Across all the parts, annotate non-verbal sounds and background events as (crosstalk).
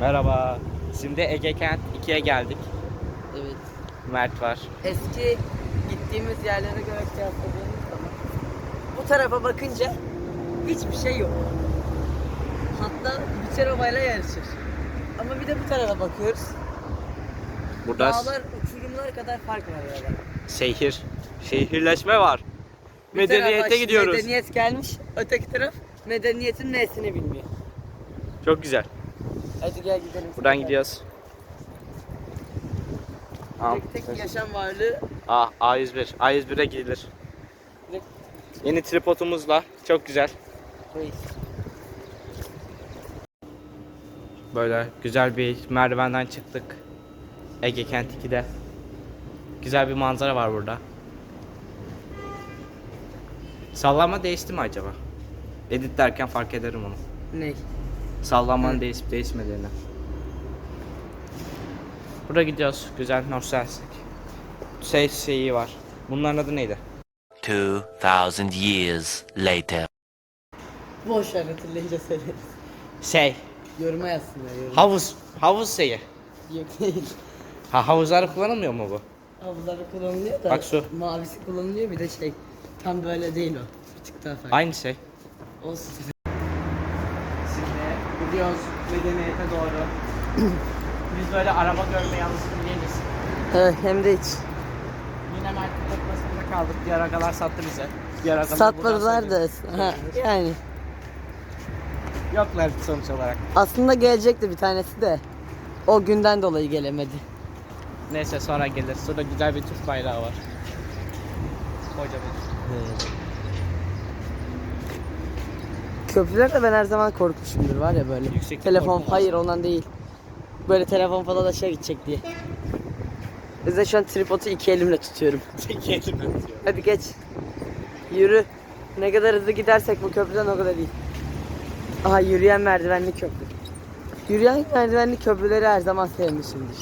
Merhaba. Şimdi Ege Kent 2'ye geldik. Evet. Mert var. Eski gittiğimiz yerlere göre kıyasladığımız zaman bu tarafa bakınca hiçbir şey yok. Hatta Büçerova'yla yarışır. Ama bir de bu tarafa bakıyoruz. Burada Dağlar uçurumlar kadar fark var arada. şehir, şehirleşme var. Bir tarafa Medeniyete gidiyoruz. Medeniyet gelmiş, öteki taraf medeniyetin nesini bilmiyor. Çok güzel. Hadi gel gidelim. Buradan gidiyoruz. Tamam. Tek tek yaşam varlığı A, A101. A101'e gidilir. Direkt- Yeni tripodumuzla. Çok güzel. reis. Böyle güzel bir merdivenden çıktık. Ege Kent 2'de. Güzel bir manzara var burada. Sallama değişti mi acaba? Edit derken fark ederim onu. Ne? Sallamanın Hı. değişip değişmediğini. Burada gidiyoruz. Güzel nostaljik. Şey şeyi var. Bunların adı neydi? 2,000 years later. Boş ver hatırlayınca söyleriz. Şey. Yoruma yazsınlar yorum. Havuz. Havuz şeyi. Yok değil. Ha havuzlarda kullanılmıyor mu bu? Havuzlarda kullanılıyor da Bak su. mavisi kullanılıyor bir de şey tam böyle değil o. Bir tık daha farklı. Aynı şey. Olsun. Gidiyoruz medeniyete doğru. (clears throat) Biz böyle araba görmeye alışkın değiliz. Evet hem de hiç. Yine Mert'in toplasında kaldık. Diğer agalar sattı bize. Diğer agalar Satmadılar da. Ha, yani. Yoklar sonuç olarak. Aslında gelecekti bir tanesi de. O günden dolayı gelemedi. Neyse sonra gelir. Şurada güzel bir Türk bayrağı var. Kocaman. Köprülerde ben her zaman korkmuşumdur var ya böyle. Yükseklik telefon korkun hayır ondan değil. Böyle telefon falan aşağı gidecek diye. O yüzden şu an tripodu iki elimle tutuyorum. (laughs) Tek elimle tutuyor. Hadi geç. Yürü. Ne kadar hızlı gidersek bu köprüden o kadar iyi. Aha yürüyen merdivenli köprü. Yürüyen merdivenli köprüleri her zaman sevmişimdir.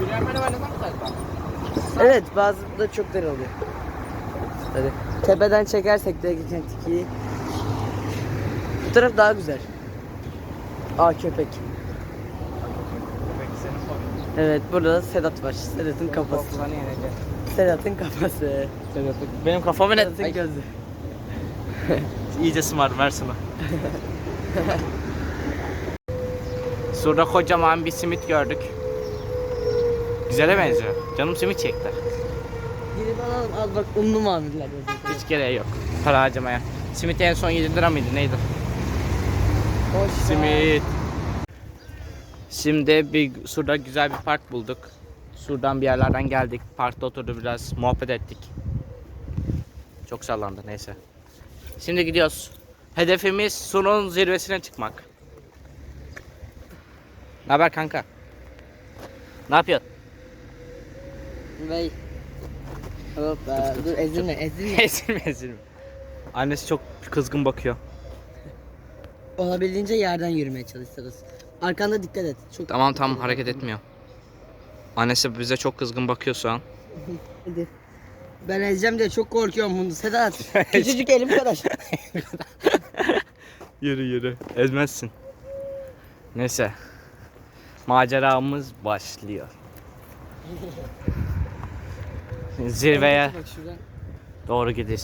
Yürüyen merdivenle mi zaten? Evet bazı da çok dar oluyor. Hadi. Tepeden çekersek de geçen tikiyi. Taraf daha güzel. Aa köpek. Evet burada da Sedat var. Sedat'ın kafası. Sedat'ın kafası. Benim kafamı Sedat'ın net. gözü. (laughs) İyice smart ver şunu. Şurada kocaman bir simit gördük. Güzele benziyor. Canım simit çekti. Gidip alalım al bak unlu mamuller yazıyor. Hiç gereği yok. Para harcamaya. Simit en son 7 lira mıydı neydi? Be. Simit. Şimdi bir şurada güzel bir park bulduk. Şuradan bir yerlerden geldik. Parkta oturduk biraz muhabbet ettik. Çok sallandı neyse. Şimdi gidiyoruz. Hedefimiz sunun zirvesine çıkmak. Ne haber kanka? Ne yapıyorsun? Bey. Hoppa dur ezilme ezilme. (laughs) ezilme ezilme. Annesi çok kızgın bakıyor. Olabildiğince yerden yürümeye çalışırız. Arkanda dikkat et. Çok Tamam tamam hareket etmiyor. Annesi bize çok kızgın bakıyor şu an. Hadi. Ben ezeceğim diye çok korkuyorum bunu Sedat. (laughs) Küçücük elim kadar. (laughs) Yürü yürü. Ezmezsin. Neyse. Maceramız başlıyor. (laughs) Zirveye Bak şuradan. doğru gidiş.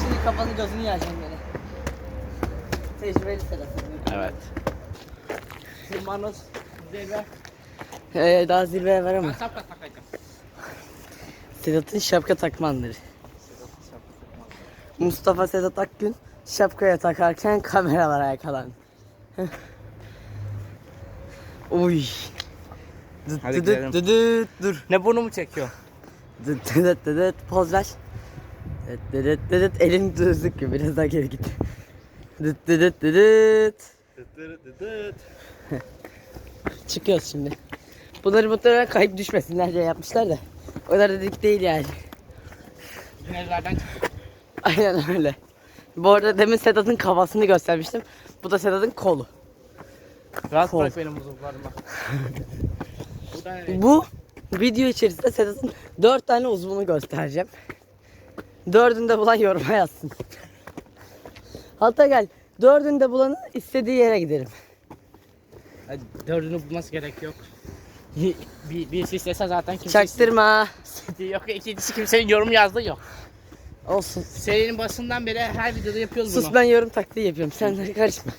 Şimdi kafanı gözünü yiyeceğim. Tecrübeli Sedat. Evet. Tırmanız zirve. Ee, daha zirveye var ama. Sapka takacağım. Sedat'ın şapka takmanları. Mustafa Sedat Akgün şapkaya takarken kameralara yakalandı. (laughs) Uy. Dıt Hadi dıt gidelim. dıt dıt dur. Ne burnumu çekiyor? Dıt dıt dıt dıt poz ver. Dıt dıt dıt dıt elin düzlük gibi biraz daha geri git. Dıt dıt dıt dıt dıt. (laughs) Çıkıyoruz şimdi. Bunları muhtemelen kayıp düşmesinler diye yapmışlar da. O kadar da dik değil yani. Güneylerden. Aynen öyle. Bu arada demin Sedat'ın kafasını göstermiştim. Bu da Sedat'ın kolu. Rahat Kol. bırak benim (laughs) nereye? Bu video içerisinde Sedat'ın dört tane uzvunu göstereceğim. Dördünde bulan yoruma yazsın. Hatta gel dördünde bulanı istediği yere gidelim. Hadi dördünü bulması gerek yok. bir, birisi istese zaten kimse Çaktırma. istediği (laughs) yok. İkincisi kimsenin yorum yazdığı yok. Olsun. Serinin basından beri her videoda yapıyoruz bunu. Sus ben yorum taktiği yapıyorum. Sen de karışma.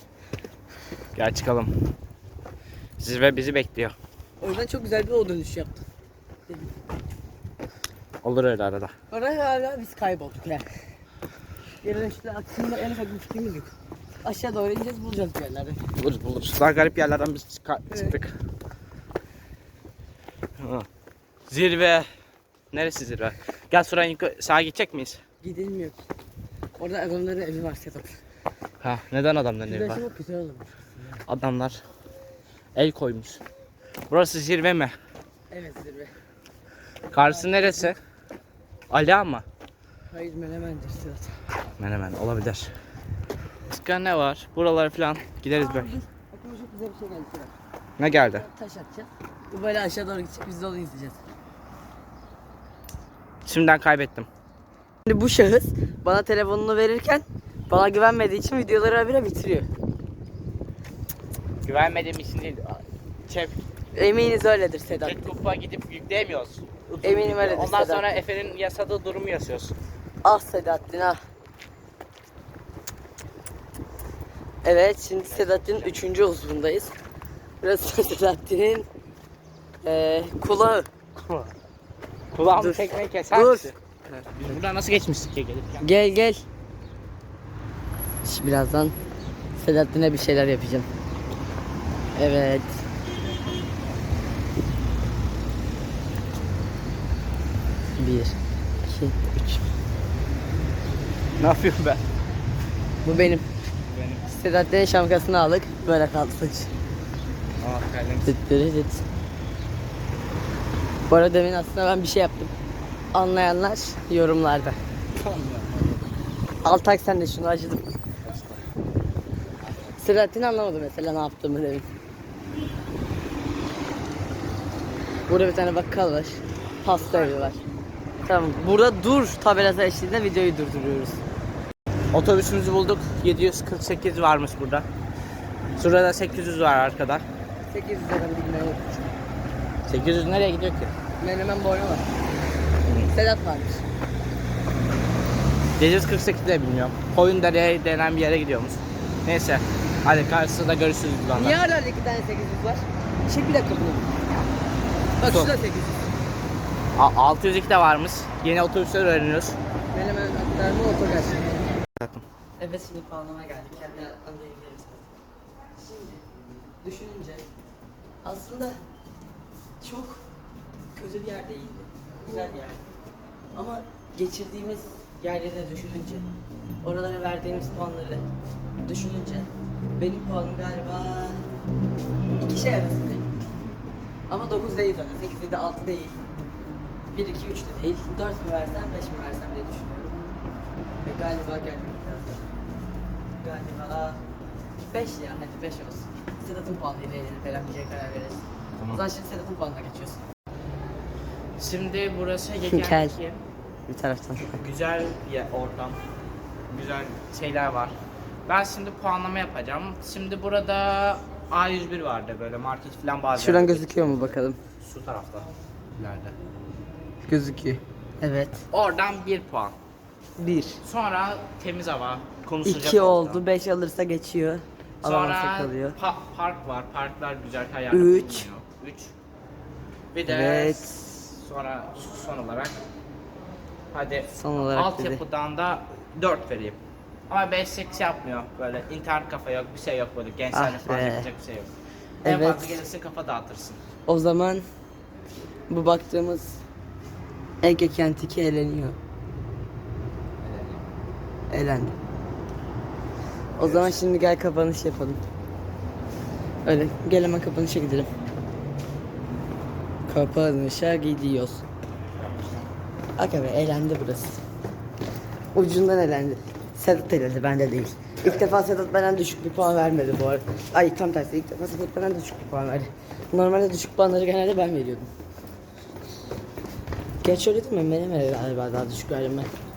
Gel çıkalım. Zirve bizi bekliyor. O yüzden çok güzel bir o dönüş yaptım. Olur öyle arada. Hala biz kaybolduk yani. Geri dönüşte aslında en ufak bir fikrimiz yok. Aşağı doğru ineceğiz bulacağız bir yerlerde. Buluruz buluruz. Daha garip yerlerden biz çıka- çıktık. Ha. Zirve. Neresi zirve? Gel şuraya yukarı- sağa gidecek miyiz? Gidilmiyor. Orada adamların evi var Sedat. Ha neden adamların evi var? çok güzel olmuş. Adamlar el koymuş. Burası zirve mi? Evet zirve. Karşısı neresi? Ala mı? Hayır menemendir Sedat. Menemen olabilir. Başka ne var? Buralara falan gideriz böyle. Aklıma çok güzel bir şey geldi Sedat. Ne geldi? Taş atacağız. Bu böyle aşağı doğru gidecek biz de onu izleyeceğiz. Şimdiden kaybettim. Şimdi bu şahıs bana telefonunu verirken bana güvenmediği için videoları habire bitiriyor. Güvenmediğim için değil. Çep, Eminiz öyledir Sedat. Jet Cook'a gidip yükleyemiyoruz. Eminim öyledir Ondan Sedat. sonra Efe'nin yasadığı durumu yazıyoruz. Ah Sedattin ah. Evet şimdi Sedat'ın üçüncü uzvundayız. Burası Sedattin'in eee kulağı. Kulağımı Dur. çekmeyi keser Dur. misin? Biz buradan nasıl geçmiştik gelirken? Gel gel. Şimdi birazdan Sedattin'e bir şeyler yapacağım. Evet. Bir, iki, üç. Ne yapıyorum ben? Bu benim. Benim. Sedattin'in şapkasını aldık. Böyle kaldı saç. Aa kalem. Bu arada demin aslında ben bir şey yaptım. Anlayanlar yorumlarda. Altak sen de şunu acıdım. Selahattin anlamadı mesela ne yaptığımı demin. Burada bir tane bakkal var. Pasta evi var. Tamam. Burada dur tabelası eşliğinde videoyu durduruyoruz. Otobüsümüzü bulduk. 748 varmış burada. Şurada 800 var arkada. 800 lira bir menemen. 800 nereye gidiyor ki? Menemen boynu var. Sedat varmış. 748 de bilmiyorum. Koyundere denen bir yere gidiyormuş. Neyse. Hadi karşısında görüşürüz biz onunla. Niye hala iki tane 800 var? Çek bir dakika bunu. Bak Dur. şurada 800. A- 602 de varmış. Yeni otobüsler öğreniyoruz. Menemen aktarma otogar. Evet şimdi puanlama geldik. Kendi anlayabiliriz. Şimdi düşününce aslında çok kötü bir yer değildi. Güzel bir yer. Ama geçirdiğimiz yerleri düşününce, oralara verdiğimiz puanları düşününce benim puanım galiba iki şey arasındayım. Ama 9 değil zaten. 8 değil, 6 değil. 1, 2, 3 de değil. 4 mü versem, 5 mi versem diye düşünüyorum. Galiba gelmek lazım. Galiba 5 ya, hadi 5 olsun. Sedat'ın puanıyla eğlenip şeye karar veririz. O zaman şimdi Sedat'ın puanına geçiyorsun. Şimdi burası Kel. Gegen'deki Bir taraftan. güzel bir yer- ortam. Güzel şeyler var. Ben şimdi puanlama yapacağım. Şimdi burada A101 vardı böyle market falan bazen. Şuradan gözüküyor mu bakalım? Şu tarafta. İleride. Gözüküyor. Evet. Oradan 1 puan. 1. Sonra temiz hava. Konuşacak 2 ortam. oldu. 5 alırsa geçiyor. Alamazsa Sonra kalıyor. pa- park var. Parklar güzel yerde Üç. 3. Bir de Evet. sonra son olarak hadi Son olarak altyapıdan da 4 vereyim. Ama 5 8 yapmıyor böyle internet kafa yok bir şey yok böyle gençlerle Ah falan be. yapacak bir şey yok. En Evet. fazla gelirsin kafa dağıtırsın. O zaman bu baktığımız Ege kentiki eleniyor. Elendi. O zaman şimdi gel kapanış yapalım. Öyle gel hemen kapanışa gidelim. Kapanışa gidiyoruz. Aga be elendi burası. Ucundan elendi. Sedat elendi bende değil. İlk defa Sedat benden düşük bir puan vermedi bu arada. Ay tam tersi ilk defa Sedat benden düşük bir puan verdi. Normalde düşük puanları genelde ben veriyordum. Geç öyle değil mi? Benim galiba daha düşük verdim ben.